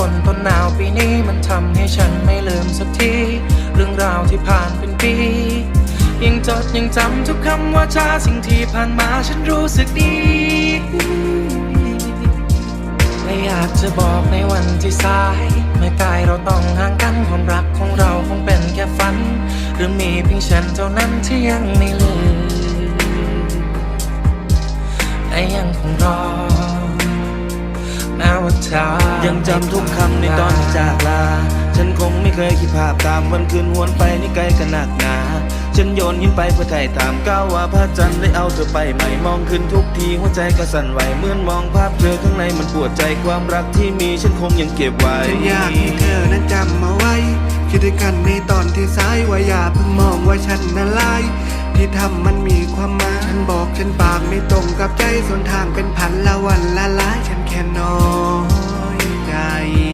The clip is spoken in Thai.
ฝนต้นหนาวปีนี้มันทำให้ฉันไม่ลืมสักที เรื่องราวที่ผ่านเป็นปี ยังจดยังจำทุกคำว่าจาสิ่งที่ผ่านมาฉันรู้สึกดีและอยากจะบอกในวันที่สาย เมื่อกายเราต้องห่างกันความรักของเราคงเป็นแค่ฝัน หรือมีเพียงฉันเท่านั้นที่ยังไม่ลืมและยังคงรอ ว่ายังจำทุกคำในตอนที่จากลา ฉันคงไม่เคยคิดภาพตามวันคืนหวนไปนี่ไกลกันหนักหนาฉันโยนหินไปเพื่อไถ่ตามก้าวว่าพระจันทร์ได้เอาเธอไปใหม่มองขึ้นทุกทีหัวใจก็สั่นไหวเหมือนมองภาพเธอข้างในมันปวดใจความรักที่มีฉันคงยังเก็บไว้ฉันอยากให้เธอนั้นจำเอาไว้ คิดด้วยกันในตอนที่สายว่าอย่าเพิ่งมองว่าฉันน่ะลายที่ทำมันมีความหมายฉันบอกฉันปากไม่ตรงกับใจส่วนทางเป็นพันละวันละลานฉันแค่นอยใจ